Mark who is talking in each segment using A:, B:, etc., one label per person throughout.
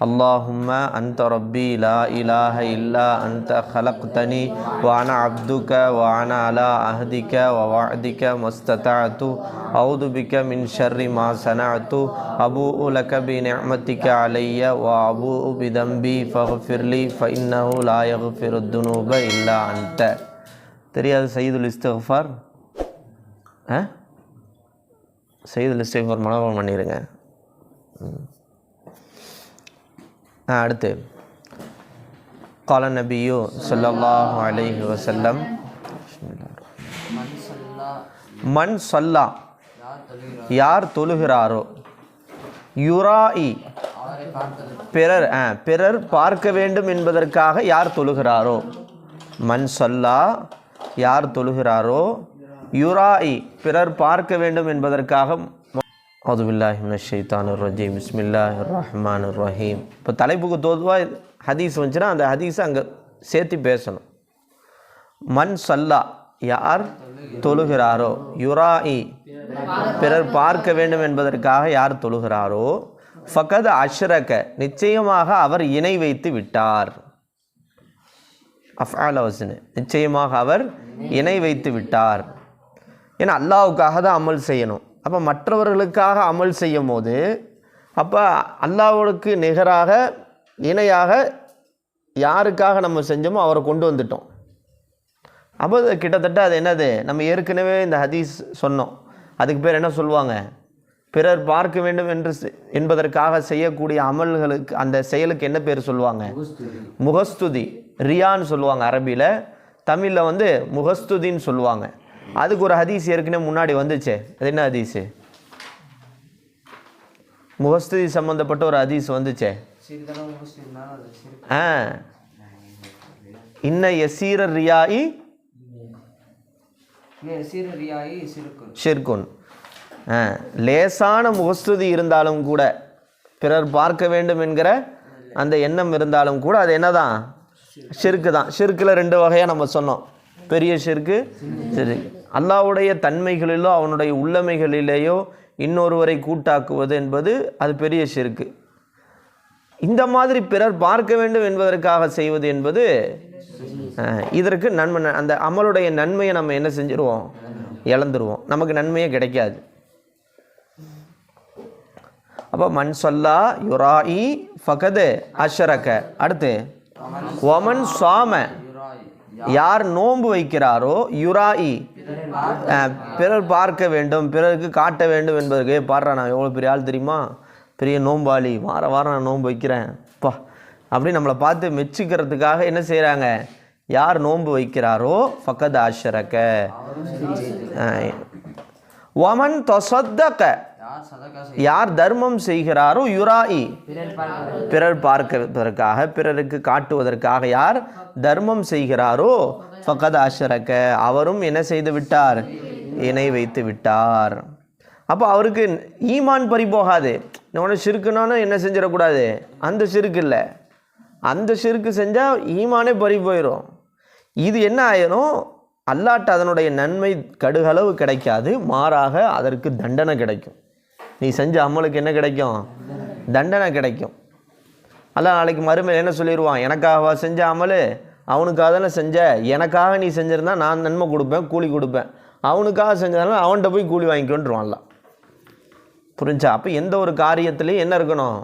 A: اللهم أنت ربي لا إله إلا أنت خلقتني وأنا عبدك وأنا على عهدك ووعدك ما استطعت أعوذ بك من شر ما صنعت أبوء لك بنعمتك علي وأبوء بذنبي فاغفر لي فإنه لا يغفر الذنوب إلا أنت தெரியாது சைதுல் இஸ்திஃபார் ஆ சைதுல் இஸ்திஃபார் மனோபலம் பண்ணிடுங்க ம். ஆ அடுத்து قال النبي صلى الله عليه وسلم
B: மண் சொல்லா
A: மண் சல்லா
B: யார் தொழுகிறார்
A: யார் தொழுகிறாரோ யுராஇ
B: அவரை பார்த்தது
A: பிறர் ஆ, பிறர் பார்க்க வேண்டும் என்பதற்காக யார் தொழுகிறாரோ மண் சொல்லா யார் தொழுகிறாரோ யுராஇ பிறர் பார்க்க வேண்டும் என்பதற்காக அதுபில்லாஹிம் ரஜீம் பிஸ்மில்லாஹ் ரஹ்மான் ரஹீம் இப்போ தலைப்புக்கு தோதுவாக ஹதீஸ் வந்துச்சுன்னா அந்த ஹதீஸை அங்கே சேர்த்து பேசணும். மண் சல்லா யார் தொழுகிறாரோ யுராஇ பிறர் பார்க்க வேண்டும் என்பதற்காக யார் தொழுகிறாரோ ஃபகத் அஷ்ரக நிச்சயமாக அவர் இணை வைத்து விட்டார். அஃஆல வசனு நிச்சயமாக அவர் இணை வைத்து விட்டார். ஏன்னா அல்லாவுக்காக தான் அமல் செய்யணும். அப்போ மற்றவர்களுக்காக அமல் செய்யும் போது அப்போ அல்லாஹ்வுக்கு நிகராக இணையாக யாருக்காக நம்ம செஞ்சோமோ அவரை கொண்டு வந்துட்டோம். அப்போ கிட்டத்தட்ட அது என்னது? நம்ம ஏற்கனவே இந்த ஹதீஸ் சொன்னோம். அதுக்கு பேர் என்ன சொல்லுவாங்க? பிறர் பார்க்க வேண்டும் என்று என்பதற்காக செய்யக்கூடிய அமல்களுக்கு அந்த செயலுக்கு என்ன பேர் சொல்லுவாங்க? முகஸ்துதி. ரியான்னு சொல்லுவாங்க அரபியில். தமிழில் வந்து முகஸ்துதின்னு சொல்லுவாங்க. அதுக்கு ஒரு ஹதீஸ் ஏற்கனவே முன்னாடி வந்துச்சே. அது என்ன ஹதீஸு? முகஸ்துதி சம்மந்தப்பட்ட ஒரு ஹதீஸ் வந்துச்சே. ஆ. இன்ன எசீர ரியாயி
B: ரியாயி
A: ஷிர்குன். ஆ, லேசான முகஸ்துதி இருந்தாலும் கூட பிறர் பார்க்க வேண்டும் என்கிற அந்த எண்ணம் இருந்தாலும் கூட அது என்னதான்? ஷிர்க்கு தான். ஷிர்க்கில் ரெண்டு வகையாக நம்ம சொன்னோம். பெரிய ஷிர்க்கு சரி அல்லாவுடைய தன்மைகளிலோ அவனுடைய உள்ளமைகளிலேயோ இன்னொருவரை கூட்டாக்குவது என்பது அது பெரிய சிறுக்கு. இந்த மாதிரி பிறர் பார்க்க வேண்டும் என்பதற்காக செய்வது என்பது இதற்கு நன்மை அந்த அமலுடைய நன்மையை நம்ம என்ன செஞ்சிருவோம்? இழந்துருவோம். நமக்கு நன்மையே கிடைக்காது. அப்போ மண் சொல்லா யுராஇ ஃபகது அஷரக. அடுத்து ஒமன் சாம. யார் நோன்பு வைக்கிறாரோ யுராயி பிறர் பார்க்க வேண்டும் பிறருக்கு காட்ட வேண்டும் என்பதற்கு பாடுறா. நான் எவ்வளோ பெரிய ஆள் தெரியுமா? பெரிய நோம்பாளி வார வாரம் நான் நோன்பு வைக்கிறேன். பா அப்படி நம்மளை பார்த்து மெச்சிக்கிறதுக்காக என்ன செய்கிறாங்க யார் நோன்பு வைக்கிறாரோ ஃபக்கத் ஆஷரக்க. ஒமன் தொசத்தக்க
B: யார்
A: தர்மம் செய்கிறாரோ யுராஇ.
B: பிறர் பார்க்க
A: பிறர் பார்ப்பதற்காக பிறருக்கு காட்டுவதற்காக யார் தர்மம் செய்கிறாரோ? ஃபகத் அஷரக்க. அவரும் என்ன செய்து விட்டார்? இணை வைத்து விட்டார். அப்போ அவருக்கு ஈமான் பறி போகாது உடனே சிறுக்குனானு என்ன செஞ்சிடக்கூடாது? அந்த சிறுக்கு இல்லை. அந்த சிறுக்கு செஞ்சால் ஈமானே பறி போயிடும் இது என்ன ஆயிரும்? அல்லாட்ட அதனுடைய நன்மை கடுகளவு கிடைக்காது. மாறாக அதற்கு தண்டனை கிடைக்கும். நீ செஞ்ச அமலுக்கு என்ன கிடைக்கும்? தண்டனை கிடைக்கும். அல்ல நாளைக்கு மறுமையில் என்ன சொல்லிடுவான் எனக்காகவா செஞ்ச அமல்? அவனுக்காக தானே செஞ்ச? எனக்காக நீ செஞ்சிருந்தா நான் நன்மை கொடுப்பேன் கூலி கொடுப்பேன். அவனுக்காக செஞ்சதுனால அவன்கிட்ட போய் கூலி வாங்கிக்கொண்டுருவான்ல புரிஞ்சா? அப்போ எந்த ஒரு காரியத்திலையும் என்ன இருக்கணும்?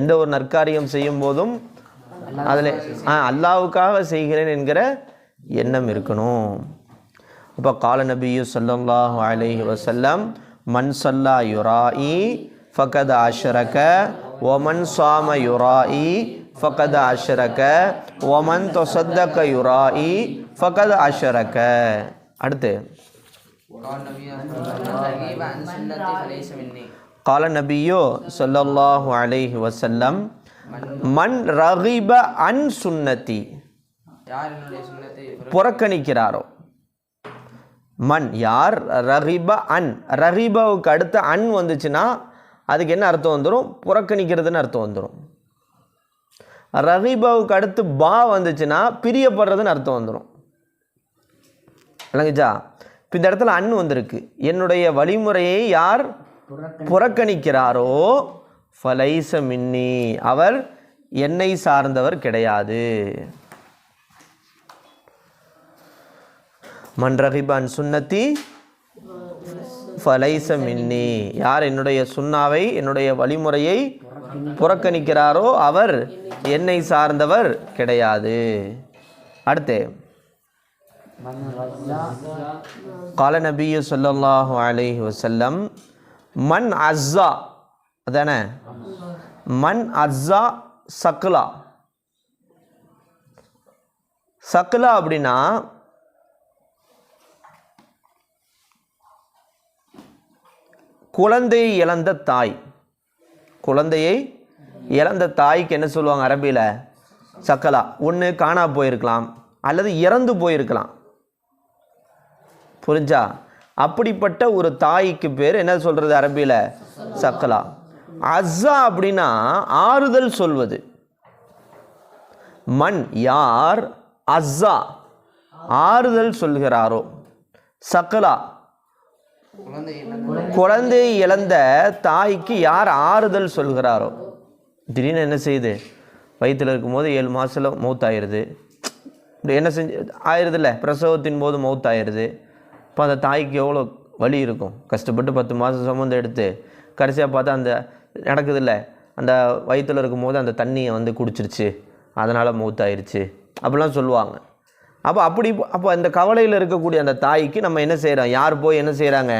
A: எந்த ஒரு நற்காரியம் செய்யும் போதும் அதில் ஆ அல்லாவுக்காக செய்கிறேன் என்கிற எண்ணம் இருக்கணும். அப்போ கால நபியு ஸல்லல்லாஹு அலைஹி வசல்லாம் மன் சல்லா யுராஇ ஃபகத் அஷ்ரக ஒமன் சாம யுராஇ ஃபகத் அஷ்ரக ஒமன் தொசத்தக யுராஇ ஃபகத் அஷ்ரக அடுத்து
B: قال النبي صلى الله عليه وسلم عن سنتي فليس مني
A: கால நபியோ ஸல்லல்லாஹு அலைஹி வஸல்லம் மண் ரகிப அன் சுன்னதி
B: யார் என்னுடைய சுண்ணத்தை
A: புறக்கணிக்கிறாரோ மண். யார்? ரஹிப அன். ரஹிபாவுக்கு அடுத்து அன் வந்துச்சுன்னா அதுக்கு என்ன அர்த்தம் வந்துடும் புறக்கணிக்கிறதுன்னு அர்த்தம் வந்துடும் ரஹிபாவுக்கு அடுத்து பா வந்துச்சுன்னா பிரியப்படுறதுன்னு அர்த்தம் வந்துடும் விளங்குச்சா? இப்போ இந்த இடத்துல அன் வந்திருக்கு. என்னுடைய வழிமுறையை யார் புறக்கணிக்கிறாரோ ஃபலைச மின்னி. அவர் என்னை சார்ந்தவர் கிடையாது. மன் ரகிபான் சுன்னத்தி? ஃபலைச மின்னி. யார் என்னுடைய சுண்ணாவை என்னுடைய வழிமுறையை புறக்கணிக்கிறாரோ அவர் என்னை சார்ந்தவர் கிடையாது. அடுத்து. கால நபியு ஸல்லல்லாஹு அலைஹி வசல்லம் மன் அஸ்ஸா அதானே? மன் அஸ்ஸா சக்லா. சக்லா அப்படின்னா குழந்தையை இழந்த தாய். குழந்தையை இழந்த தாய்க்கு என்ன சொல்லுவாங்க அரபியில்? சக்கலா. ஒன்று காணா போயிருக்கலாம் அல்லது இறந்து போயிருக்கலாம். புரிஞ்சா? அப்படிப்பட்ட ஒரு தாய்க்கு பேர் என்ன சொல்கிறது அரபியில்? சக்கலா. அஸ்ஸா அப்படின்னா ஆறுதல் சொல்வது. மண் யார்? அஸ்ஸா. ஆறுதல் சொல்கிறாரோ? சக்கலா.
B: குழந்தை
A: இழந்த தாய்க்கு யார் ஆறுதல் சொல்கிறாரோ? திடீர்னு என்ன செய்யுது? வயிற்றில் இருக்கும்போது ஏழு மாதத்தில் மௌத்தாயிருது. இப்படி என்ன செஞ்சு ஆயிடுதுல்ல பிரசவத்தின் போது மௌத்தாயிருது. இப்போ அந்த தாய்க்கு எவ்வளோ வலி இருக்கும்? கஷ்டப்பட்டு பத்து மாதம் சம்மந்தம் எடுத்து கடைசியாக பார்த்தா அந்த நடக்குதுல்ல? அந்த வயிற்றில் இருக்கும்போது அந்த தண்ணியை வந்து குடிச்சிருச்சு. அதனால் மௌத்தாயிருச்சு. அப்படிலாம் சொல்லுவாங்க. அப்போ அப்படி அப்போ அந்த கவலையில் இருக்கக்கூடிய அந்த தாய்க்கு நம்ம என்ன செய்கிறோம் யார் போய் என்ன செய்கிறாங்க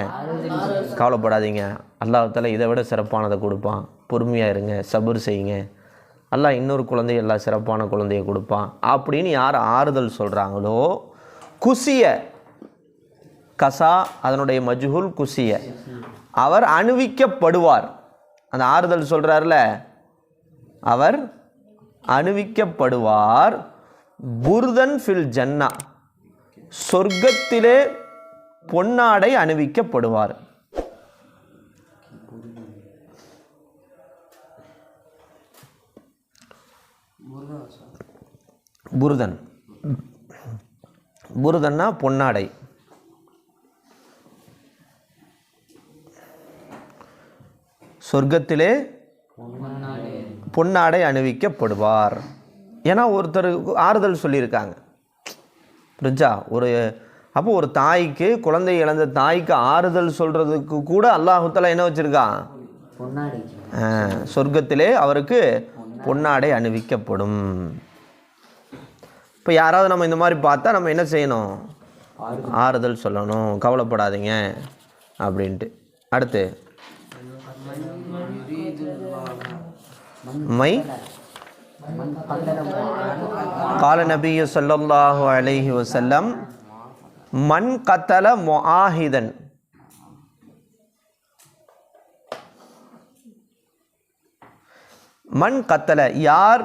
A: கவலைப்படாதீங்க. அல்லாஹால இதை விட சிறப்பானதை கொடுப்பான். பொறுமையாக இருங்க சபர் செய்யுங்க. எல்லாம் இன்னொரு குழந்தைய எல்லாம் சிறப்பான குழந்தைய கொடுப்பான். அப்படின்னு யார் ஆறுதல் சொல்கிறாங்களோ குசிய கசா அதனுடைய மஜ்ஹூல் குசிய அவர் அணுவிக்கப்படுவார். அந்த ஆறுதல் சொல்கிறார்ல அவர் அணுவிக்கப்படுவார். புர்தன் ஃபில் ஜன்னா. சொர்க்கத்திலே பொன்னாடை அணிவிக்கப்படுவார். புருதன். புருதன்னா பொன்னாடை. சொர்க்கத்திலே பொன்னாடை அணிவிக்கப்படுவார். ஏன்னா ஒருத்தர் ஆறுதல் சொல்லியிருக்காங்க புரிஞ்சா ஒரு அப்போ ஒரு தாய்க்கு குழந்தை இழந்த தாய்க்கு ஆறுதல் சொல்கிறதுக்கு கூட அல்லாஹுத்தலா என்ன வச்சுருக்கான் சொர்க்கத்திலே அவருக்கு பொன்னாடை அணிவிக்கப்படும் இப்போ யாராவது நம்ம இந்த மாதிரி பார்த்தா நம்ம என்ன செய்யணும் ஆறுதல் சொல்லணும் கவலைப்படாதீங்க அப்படின்ட்டு அடுத்து மை
C: மண் கல்லற
A: கால நபியு ஸல்லல்லாஹு அலைஹி வஸல்லம் மன் கத்தல முஆஹிதன் மண் கத்தல யார்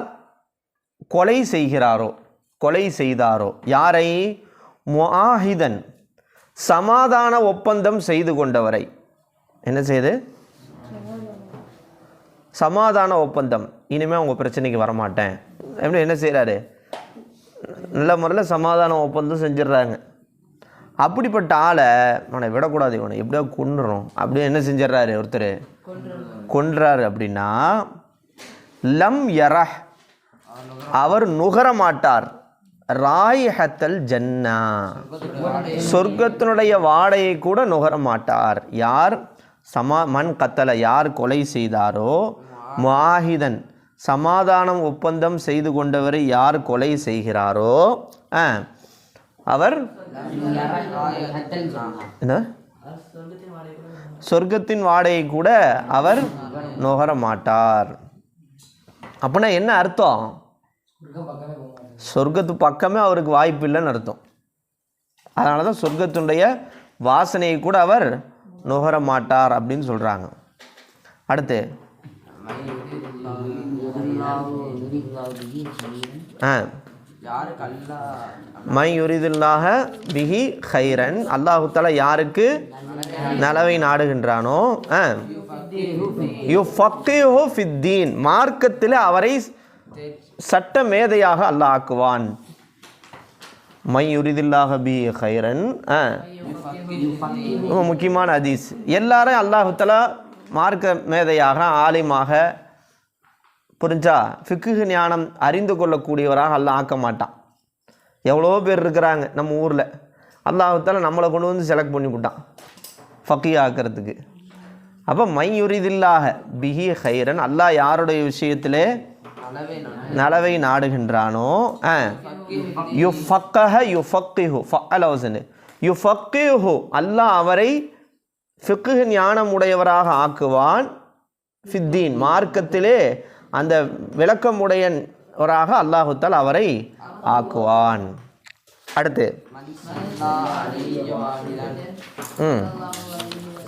A: கொலை செய்கிறாரோ கொலை செய்தாரோ யாரை? முஆஹிதன். சமாதான ஒப்பந்தம் செய்து கொண்டவரை. என்ன செய்து? சமாதான ஒப்பந்தம். இனிமேல் உங்கள் பிரச்சனைக்கு வரமாட்டேன். எப்படி என்ன செய்கிறாரு நல்ல முறையில் சமாதான ஒப்பந்தம் செஞ்சிடுறாங்க அப்படிப்பட்ட ஆளை அவனை விடக்கூடாது. இவனை எப்படியோ கொண்டுறோம் அப்படியே என்ன செஞ்சிடறாரு ஒருத்தர்? கொன்றாரு அப்படின்னா லம் யரஹ் அவர் நுகர மாட்டார். ராயஹத்தல் ஜன்னா. சொர்க்கத்தினுடைய வாடையை கூட நுகர மாட்டார். யார்? சமா மண் கத்தலை யார் கொலை செய்தாரோ மாஹிதன் சமாதானம் ஒப்பந்தம் செய்து கொண்டவரை யார் கொலை செய்கிறாரோ அவர் என்ன? சொர்க்கத்தின் வாடகை கூட அவர் நுகர மாட்டார். அப்படின்னா என்ன அர்த்தம்? சொர்க்கத்து பக்கமே அவருக்கு வாய்ப்பு இல்லைன்னு அர்த்தம். அதனால தான் சொர்க்கத்தினுடைய வாசனையை கூட அவர் நுகர மாட்டார் அப்படின்னு சொல்கிறாங்க அடுத்து.
C: பிஹி ஹைரன்
A: ஆ.
B: யாருக்கு
A: மை யுரிதுல்லாக பிஹி ஹைரன் அல்லாஹுத்தால யாருக்கு நலவை நாடுகின்றானோ? ஆ. யு ஃபக்கிஹு ஃபித்தீன் மார்க்கத்தில் அவரை சட்ட மேதையாக அல்லாஹ் ஆக்குவான். மை யுரிதில்லாக பி ஹைரன் ஆ. ரொம்ப முக்கியமான ஹதீஸ். எல்லாரும் அல்லாஹு மார்க்க மேதையாக ஆலிமாக புரிஞ்சா ஃபிக்கு ஞானம் அறிந்து கொள்ளக்கூடியவராக அல்லாஹ் ஆக்க மாட்டான். எவ்வளோ பேர் இருக்கிறாங்க நம்ம ஊரில். அல்லாஹால நம்மளை கொண்டு வந்து செலக்ட் பண்ணி விட்டான். ஃபக்கி ஆக்கிறதுக்கு. அப்போ மை யுரிதில்லாக பிஹி ஹைரன் அல்லாஹ் யாருடைய விஷயத்திலே நலவை நாடுகின்றானோ? ஆ. யு ஃபக்கஹ யு ஃபக்கிஹு ஃபஅலவசனு யு ஃபக்கிஹு அல்லாஹ் அவரை ஃபிக்கு ஞானம் உடையவராக ஆக்குவான். ஃபித்தீன். மார்க்கத்திலே அந்த விளக்கமுடையவராக அல்லாஹுத்தால் அவரை ஆக்குவான். அடுத்து. ம்.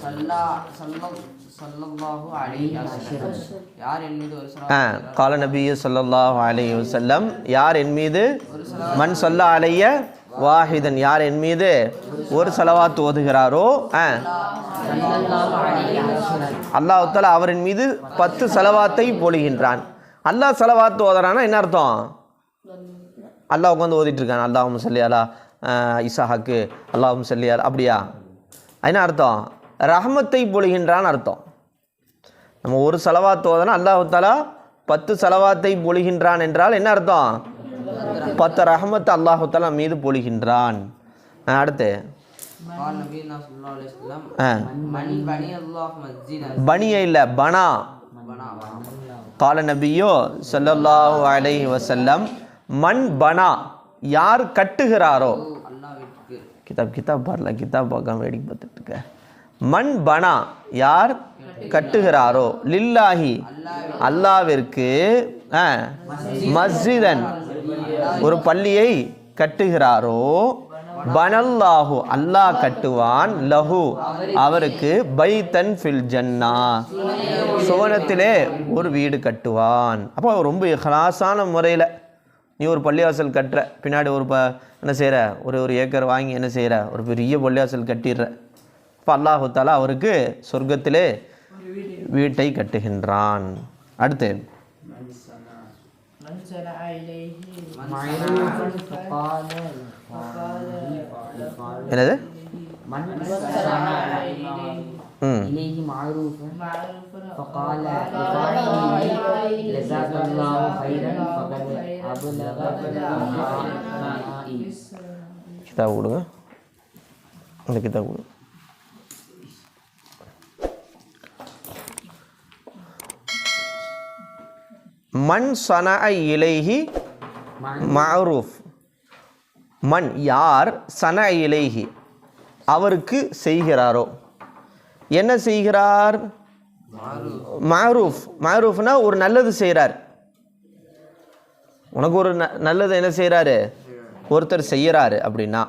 B: சல்லா சல்லம் சல்லல்லாஹு அலைஹி வஸல்லம். யார் என் மீது ஒரு
A: ஆ கால நபிய ஸல்லல்லாஹு அலைஹி வஸல்லம் யார் என் மீது? மண் சொல்ல அலைய வாஹிதன் யார் என் மீது ஒரு செலவாத்து ஓதுகிறாரோ அல்லாஹ் தஆலா அவரின் மீது பத்து செலவாத்தை பொழிகின்றான் அல்லாஹ் செலவாத்து ஓதுறானா என்ன அர்த்தம்? அல்லாஹ் உட்காந்து ஓதிட்டு இருக்கான் அல்லாஹும் சொல்லி அலா இசாஹாக்கு. அல்லாஹும் சொல்லி அலா அப்படியா? என்ன அர்த்தம்? ரஹமத்தை பொழிகின்றான் அர்த்தம். நம்ம ஒரு செலவா ஓதனா அல்லாஹாலா பத்து செலவாத்தை பொழிகின்றான் என்றால் என்ன அர்த்தம்? பத்து ரஹமத்தை அல்லாஹாலா மீது பொழிகின்றான். அடுத்து. பனிய இல்லை பனா. கால நபியோ சொல்லல்லாஹு அலை வசல்லம் மண் பனா யார் கட்டுகிறாரோ? கிதாப் கிதாப் பாரல கிதாப் பார்க்காம வேடிக்கை பார்த்துட்டு இருக்க. மண் பனா யார் கட்டுகிறாரோ? லில்லாஹி. அல்லாவிற்கு ஆ, மஸ்ஜிதன். ஒரு பள்ளியை கட்டுகிறாரோ? பனல்லாஹு அல்லாஹ் கட்டுவான். லஹு அவருக்கு பைத்தன் ஃபில் ஜன்னா. சுவனத்திலே ஒரு வீடு கட்டுவான். அப்போ ரொம்ப ஹலாசான முறையில் நீ ஒரு பள்ளிவாசல் கட்டுற. பின்னாடி ஒரு ப என்ன செய்கிற ஒரு ஒரு ஏக்கர் வாங்கி என்ன செய்கிற ஒரு பெரிய பள்ளிவாசல் கட்டிடுற. இப்போ அல்லாஹு தாலா அவருக்கு சொர்க்கத்திலே வீட்டை கட்டுகின்றான். அடுத்து. என்னது? கிதாப் கொடுங்க. இந்த கிதாப் கொடுங்க மண் சன இலைஹி மஅரூஃப். மண் யார் சன இலைஹி? அவருக்கு செய்கிறாரோ? என்ன செய்கிறார்? மஅரூஃப். மஅரூஃப்னா ஒரு நல்லது செய்கிறார். உனக்கு ஒரு ந- நல்லது என்ன செய்கிறாரு? ஒருத்தர் செய்கிறாரு அப்படின்னா.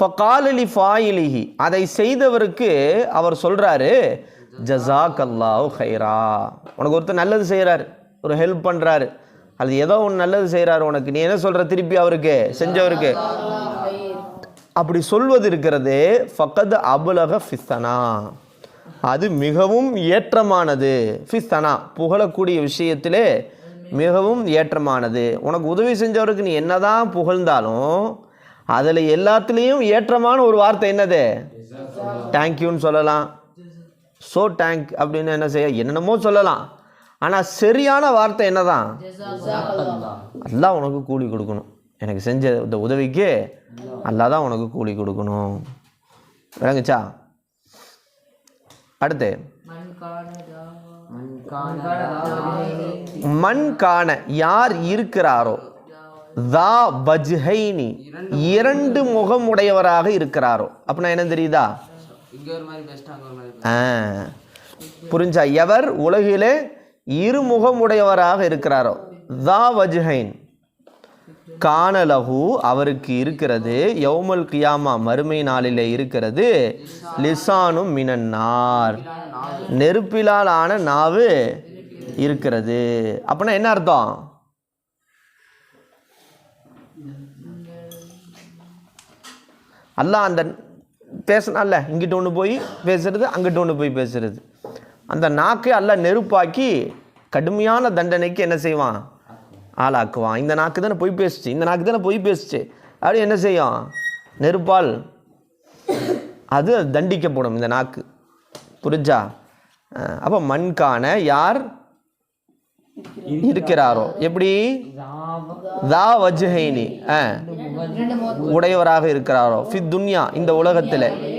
A: ஃபகாலலி ஃபாயிலிஹி. அதை செய்தவருக்கு அவர் சொல்கிறாரு ஜசாக் அல்லாஹ் ஹைரா உனக்கு ஒருத்தர் நல்லது செய்கிறாரு. ஒரு ஹெல்ப் பண்ணுறாரு அது ஏதோ ஒன்று நல்லது செய்கிறாரு உனக்கு. நீ என்ன சொல்கிற திருப்பி அவருக்கு? செஞ்சவருக்கு? அப்படி சொல்வது இருக்கிறது ஃபக்கத் அபுலக ஃபிஸ்தனா. அது மிகவும் ஏற்றமானது. ஃபிஸ்தனா புகழக்கூடிய விஷயத்திலே மிகவும் ஏற்றமானது. உனக்கு உதவி செஞ்சவருக்கு நீ என்னதான் புகழ்ந்தாலும் அதில் எல்லாத்துலேயும் ஏற்றமான ஒரு வார்த்தை என்னது? தேங்க்யூன்னு சொல்லலாம். ஸோ டேங்க் அப்படின்னு என்ன செய்ய? என்னென்னமோ சொல்லலாம். ஆனால் சரியான வார்த்தை என்னதான்? தான் உனக்கு கூலி கொடுக்கணும். எனக்கு செஞ்ச இந்த உதவிக்கு அல்லா தான் உனக்கு கூலி கொடுக்கணும். விளங்குச்சா? அடுத்து. மண் காண யார் இருக்கிறாரோ தா பஜ்ஹைனி இரண்டு முகம் உடையவராக இருக்கிறாரோ. அப்படின்னா என்ன தெரியுதா? புரிஞ்சா? எவர் உலகிலே இருமுகமுடையவராக இருக்கிறாரோ? தா வஜ்ஹைன். காணலகு அவருக்கு இருக்கிறது. யௌமல் கியாமா மறுமை நாளிலே இருக்கிறது. லிசானும் மினன்னார். நெருப்பிலால் ஆன நாவு இருக்கிறது. அப்படின்னா என்ன அர்த்தம்? அல்லாஹ் அந்த பேசினால இங்கிட்ட ஒன்று போய் பேசுறது அங்கிட்ட ஒன்று போய் பேசுறது. அந்த நாக்கை அல்ல நெருப்பாக்கி கடுமையான தண்டனைக்கு என்ன செய்வான்? ஆளாக்குவான். இந்த நாக்கு தானே பொய் பேசுச்சு. இந்த நாக்கு தானே பொய் பேசுச்சு. அப்படி என்ன செய்யும்? நெருப்பால் அது தண்டிக்கப்படும் இந்த நாக்கு. புரிஞ்சா? அப்போ மண்கான யார் இருக்கிறாரோ? எப்படி? தா வஜ்ஹைனி. ஆ உடையவராக இருக்கிறாரோ? ஃபித் துன்யா இந்த உலகத்தில்.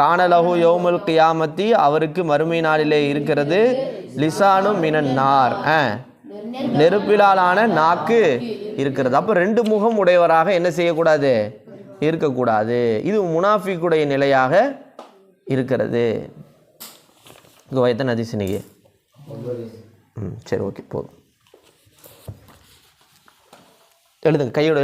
A: காணலகு யோமுல் கியாமத்தி அவருக்கு மறுமை நாளிலே இருக்கிறது. லிசானு மினன் நார். நெருப்பிலாலான நாக்கு இருக்கிறது. அப்போ ரெண்டு முகம் உடையவராக என்ன செய்யக்கூடாது? இருக்கக்கூடாது. இது முனாஃபிக்குடைய நிலையாக இருக்கிறது. இங்கே வயத்தன் அதிசனிக்கு ம் சரி ஓகே போதும். எழுதுங்க கையோட